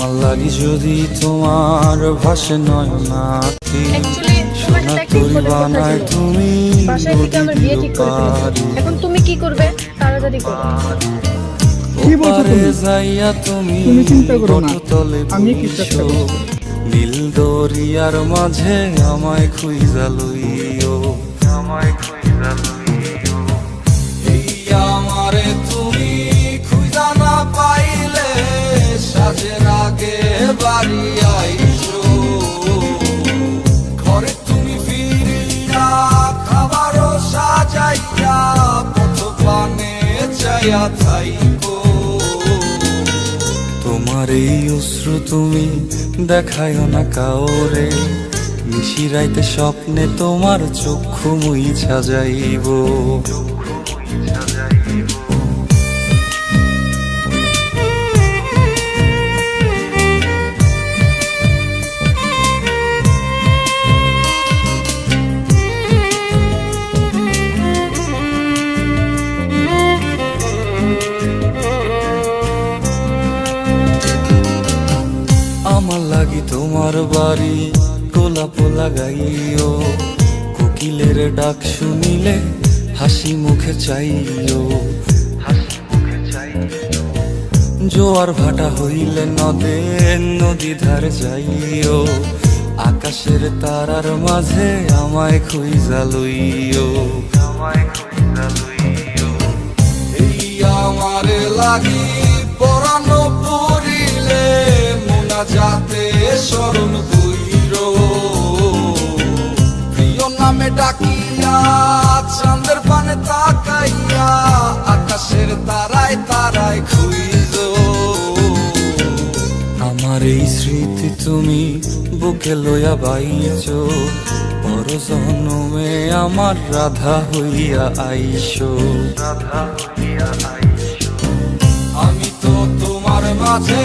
যদি তোমার নয় নাকি Actually, তোমার সোনা বানায় কি করবে কথা ছিল। তুমি আমার। এখন তুমি কি করবে তাড়াতাড়ি করো কি বলছো তুমি? যাইয়া তুমি চিন্তা করো না। আমি কি চেষ্টা। করব। নীল দরিয়ার মাঝে আমায় খুইজা লইও আমায় খুইজা লইও তোমার এই অশ্রু তুমি দেখায়ও না কাউরে। নিশিরাইতে স্বপ্নে তোমার চক্ষু মুই যাইব। আমার লাগি তোমার বাড়ি, গোলাপ লাগাইও। কোকিলের ডাক শুনিলে হাসি মুখে চাইও। জোয়ার ভাটা হইলে নদে, নদী ধার যাইও। আকাশের তারার মাঝে আমায় খুইজা লইও। আমায় খুইজা লইও। এই আমারে লাগি পরানো যাতে স্মরণ কইর। প্রিয় নামে ডাকিয়া, চাঁদের পানে তাকাইয়া, আকাশের তারায় তারায় খুইজ আমার এই স্মৃতি তুমি বুকে লইয়া বাইছ জনমে আমার রাধা হইয়া আইসো রাধা হইয়া আইসো আমি তো তোমার মাঝে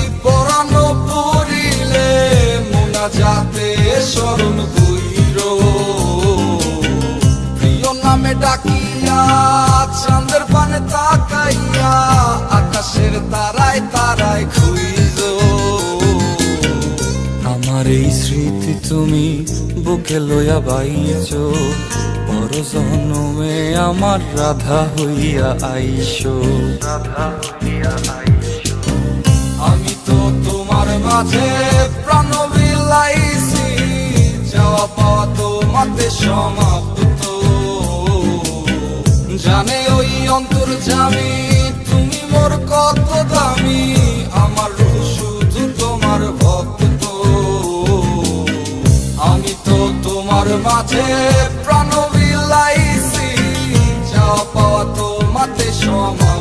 এই স্মৃতি তুমি বুকে লইয়া বাইছ পর জনমে আমার রাধা হইয়া আইসো রাধা হইয়া আইসো আমি তো তোমার মাঝে প্রাণ বিলাইছি, যাওয়া পাওয়া তোমাতে সমাপ্ত। জানে মাঝে প্রাণ বিলাইছি। যাওয়া পাওয়া তোমাতে সমাপ্ত